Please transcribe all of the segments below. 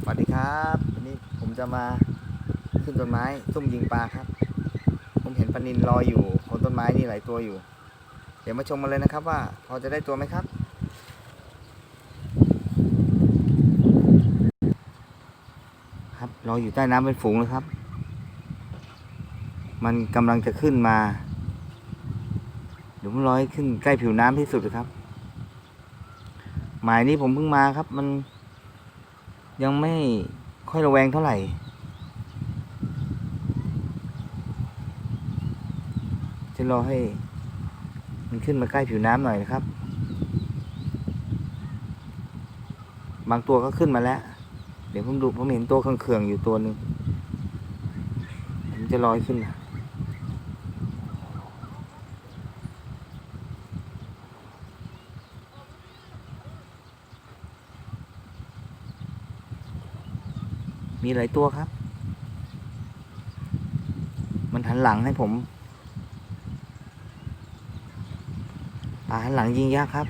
สวัสดีครับวันนี้ผมจะมาขึ้นต้นไม้ซุ่มยิงปลาครับ ผมเห็นปลานินลอยอยู่บนต้นไม้นี่หลายตัวอยู่ เดี๋ยวมาชมกันเลยนะครับว่า พอจะได้ตัวไหมครับ ครับลอยอยู่ใต้น้ำเป็นฝูงเลยครับ มันกำลังจะขึ้นมาเดี๋ยวผมลอยขึ้นใกล้ผิวน้ำที่สุดเลยครับ หมายนี้ผมเพิ่งมาครับมัน ยังไม่ค่อยระแวงเท่าไหร่ จะรอให้ มันขึ้นมาใกล้ผิวน้ำหน่อยนะครับ บางตัวก็ขึ้นมาแล้ว เดี๋ยวผมดูผมเห็นตัวเขื่องๆอยู่ตัวหนึ่งผมจะลอยขึ้นมา มีหลายตัวครับ มันหันหลังให้ผมปลาหันหลังยิงยากครับ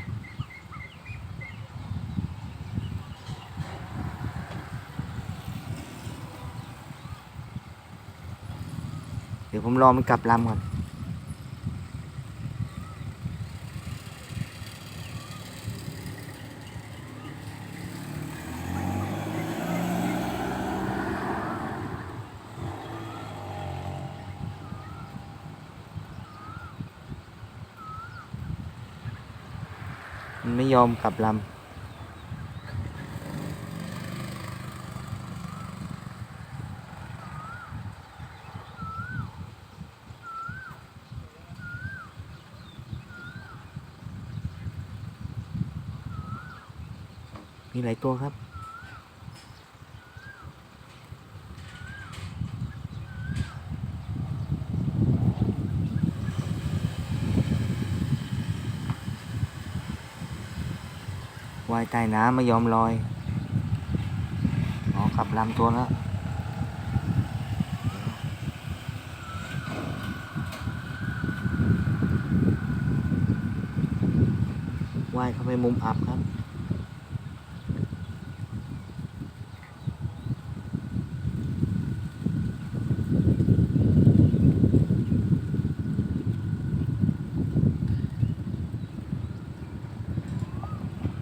เดี๋ยวผมรอมันกลับลำก่อน มันไม่ยอมกลับลำมีหลายตัวครับ ว่ายใต้น้ำไม่ยอมลอยอ๋อกลับลำตัวแล้วว่ายเข้าไปมุมอับครับ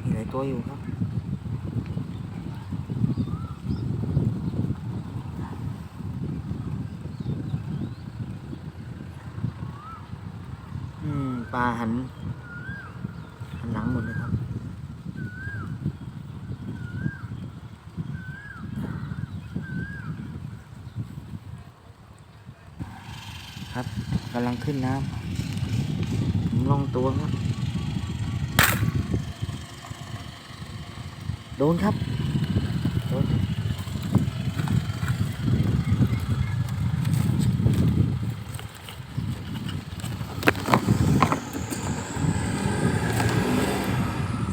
มีหลาย ตัวอยู่ครับ อืม ปลาหัน หันหลังหมดเลยครับครับกำลังขึ้นน้ำผมลองตัวครับ โดนครับโดน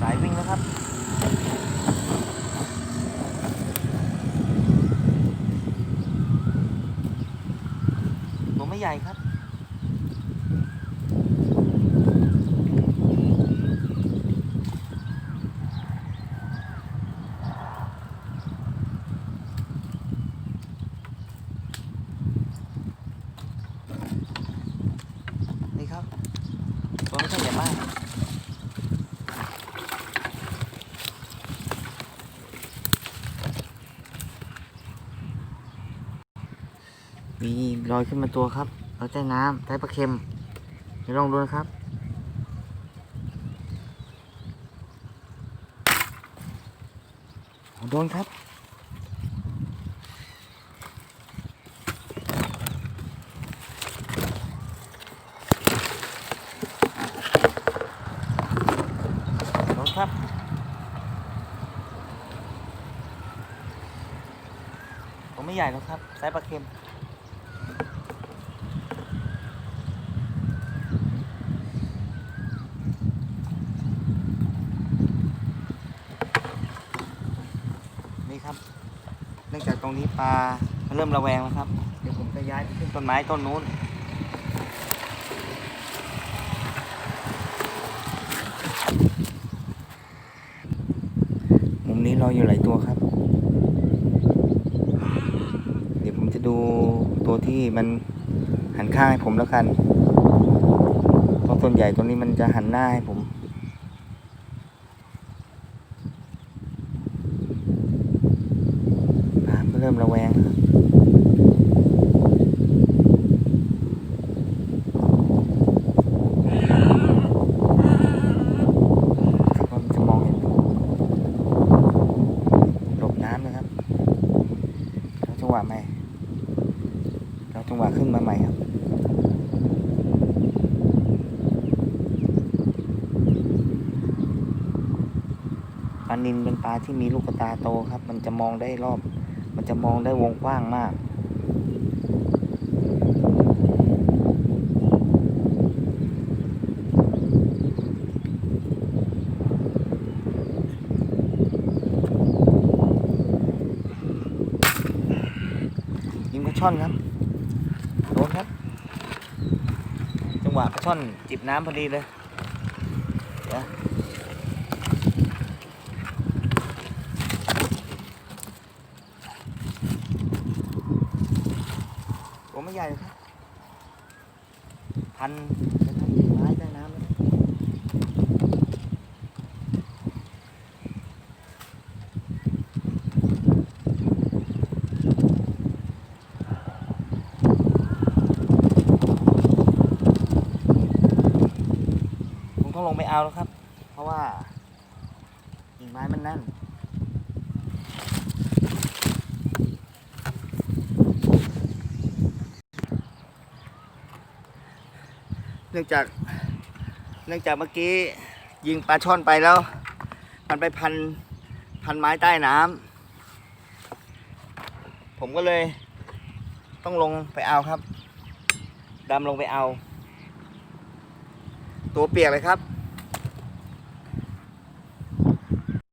สายวิ่งแล้วครับตัวไม่ใหญ่ครับ นี่ครับ ตัวไม่ค่อยใหญ่มากมีลอยขึ้นมาตัวครับลอยใต้น้ำใต้ปลาเค็มเดี๋ยวลองดูนะครับโดนครับ โดนครับ ผม ไม่ใหญ่หรอกครับไซส์ปลาเค็มนี่ครับ เนื่องจากตรงนี้ปลาเริ่มระแวงแล้วครับ เดี๋ยวผมจะย้ายไปขึ้นต้นไม้ต้นนู้นมุมนี้รออยู่หลายตัวครับูตัวที่มันหันข้างให้ผมแล้วกัน เพราะส่วนใหญ่ตัวนี้มันจะหันหน้าให้ผมน้ำก็เริ่มระแวงแล้วครับว่ามันจะมองเห็นผมหลบน้ำนะครับแล้วจังหวะใหม่เราจังหวะขึ้นมาใหม่ครับ ปลา นินเป็นปลาที่มีลูกตาโตครับ มันจะมองได้รอบ มันจะมองได้วงกว้างมากยิงปลาช่อนครับโดนครับ จังหวะปลาช่อนจิบน้ำพอดีเลยเดี๋ยว ตัวไม่ใหญ่ครับ พันเป็นพันกิ่งไม้ใต้น้ำเลยคงต้องลงไปเอาแล้วครับ เพราะว่ากิ่งไม้มันแน่น เนื่องจากเนื่องจากเมื่อกี้ยิงปลาช่อนไปแล้ว มันไปพันพันไม้ใต้น้ำผมก็เลยต้องลงไปเอาครับดำลงไปเอา ตัวเปียกเลยครับ